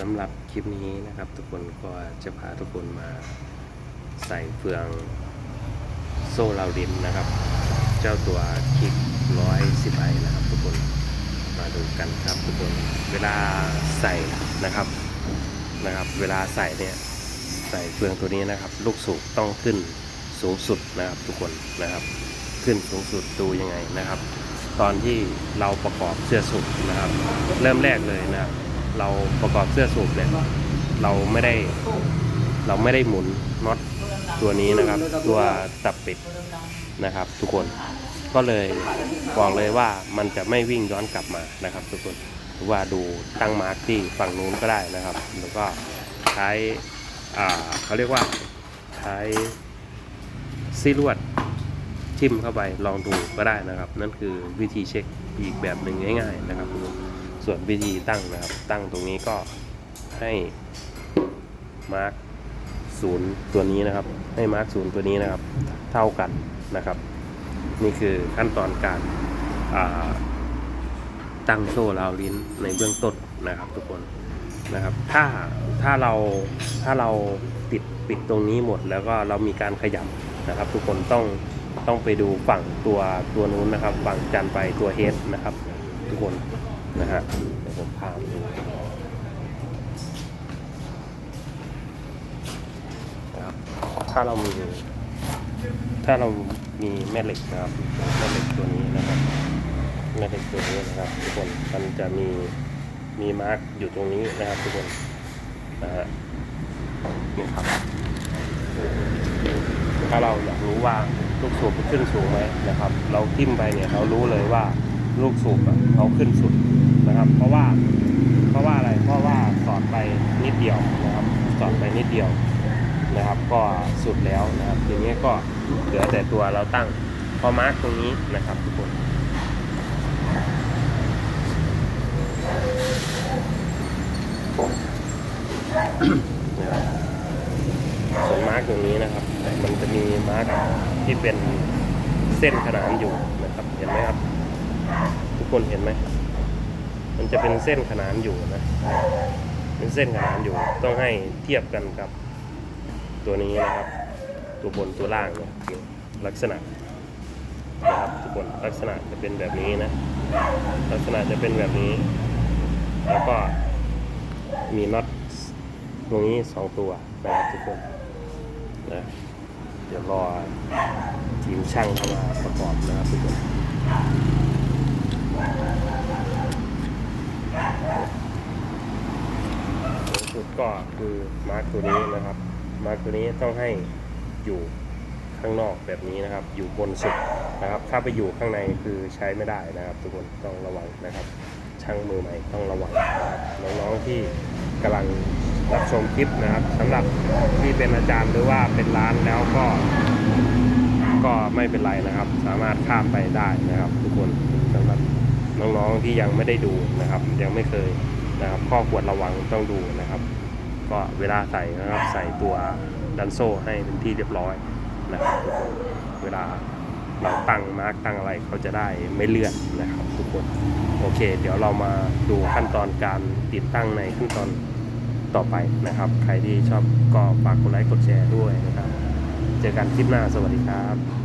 สำหรับคลิปนี้นะครับ ทุกคนก็จะพาทุกคนมาใส่เฟืองโซ่ลาวดินนะครับ เจ้าตัวคิกร้อยสิบไอนะครับ ทุกคนมาดูกันครับทุกคนเวลาใส่นะครับนะครับ เวลาใส่เนี่ยใส่เฟืองตัวนี้นะครับ ลูกสูบต้องขึ้นสูงสุดนะครับทุกคนนะครับ ขึ้นสูงสุดดูยังไงนะครับ ตอนที่เราประกอบเสื้อสูบนะครับ เริ่มแรกเลยนะครับ เราประกอบเสื้อสูบเนี่ยเราไม่ได้เราไม่ได้หมุนน็อตตัวนี้นะครับ ตัวตับปิดนะครับ ทุกคนก็เลยบอกเลยว่ามันจะไม่วิ่งย้อนกลับมานะครับ ทุกคนหรือว่าดูตั้งมาร์กที่ฝั่งนู้นก็ได้นะครับ แล้วก็ใช้เขาเรียกว่าใช้ซีลวดทิมเข้าไปลองดูก็ได้นะครับ นั่นคือวิธีเช็คอีกแบบหนึ่งง่าย ๆ นะครับทุกคน ส่วนวิธีตั้งนะครับ ตั้งตรงนี้ก็ให้มาร์กศูนย์ตัวนี้นะครับ ให้มาร์กศูนย์ตัวนี้นะครับ เท่ากันนะครับ นี่คือขั้นตอนการาตั้งโซ่ราวลิ้นในเบื้องต้นนะครับ ทุกคนนะครับ ถ้าถ้าเราถ้าเราปิดปิดตรงนี้หมดแล้วก็เรามีการขยับนะครับ ทุกคนต้องต้องไปดูฝั่งตัวตัวนู้นนะครับ ฝั่งจันไปตัวเฮดนะครับ ทุกคน นะฮะเดี๋ยวผมพาไปดูนะครับถ้าเรามีถ้าเรามีแม่เหล็กนะครับแม่เหล็กตัวนี้นะครับแม่เหล็กตัวนี้นะครับทุกคนมันจะมีมีมาร์กอยู่ตรงนี้นะครับทุกคนนะฮะนี่ครับถ้าเราอยากรู้ว่าลูกสูบมันขึ้นสูงไหมนะครับ เราทิ่มไปเนี่ยเรารู้เลยว่าลูกสูบอะเขาขึ้นสุด นะครับ เพราะว่าเพราะว่าอะไรเพราะว่าสอดไปนิดเดียวนะครับ สอดไปนิดเดียวนะครับ ก็สุดแล้วนะครับทีนี้ก็เหลือแต่ตัวเราตั้งพอมาร์กตรงนี้นะครับทุกคนนะครับส่วนมาร์กตรงนี้นะครับ มันจะมีมาร์กที่เป็นเส้นขนานอยู่นะครับ เห็นไหมครับ ทุกคนเห็นไหม มันจะเป็นเส้นขนานอยู่นะ เป็นเส้นขนานอยู่ ต้องให้เทียบกันกับตัวนี้นะครับ ตัวบนตัวล่างเนี่ยลักษณะนะครับทุกคนลักษณะจะเป็นแบบนี้นะ ลักษณะจะเป็นแบบนี้ แล้วก็มีน็อตตรงนี้สองตัวนะครับทุกคนนะเดี๋ยวรอทีมช่างเข้ามาประกอบนะครับทุกคน สุดก็คือมาร์กตัวนี้นะครับ มาร์กตัวนี้ต้องให้อยู่ข้างนอกแบบนี้นะครับ อยู่บนสุดนะครับ ถ้าไปอยู่ข้างในคือใช้ไม่ได้นะครับ ทุกคนต้องระวังนะครับ ช่างมือใหม่ต้องระวังนะครับน้องๆที่กำลังรับชมคลิปนะครับสำหรับที่เป็นอาจารย์หรือว่าเป็นร้านแล้วก็ ก็ไม่เป็นไรนะครับ สามารถข้ามไปได้นะครับ ทุกคนสำหรับ น้องๆที่ยังไม่ได้ดูนะครับ ยังไม่เคยนะครับข้อควรระวังต้องดูนะครับ ก็เวลาใส่นะครับใส่ตัวดันโซ่ให้เป็นที่เรียบร้อยนะครับทุกคนเวลาเราตั้งมาร์กตั้งอะไรเขาจะได้ไม่เลื่อนนะครับ ทุกคนโอเค เดี๋ยวเรามาดูขั้นตอนการติดตั้งในขั้นตอนต่อไปนะครับ ใครที่ชอบก็ฝากกดไลค์กดแชร์ด้วยนะครับ เจอกันคลิปหน้าสวัสดีครับ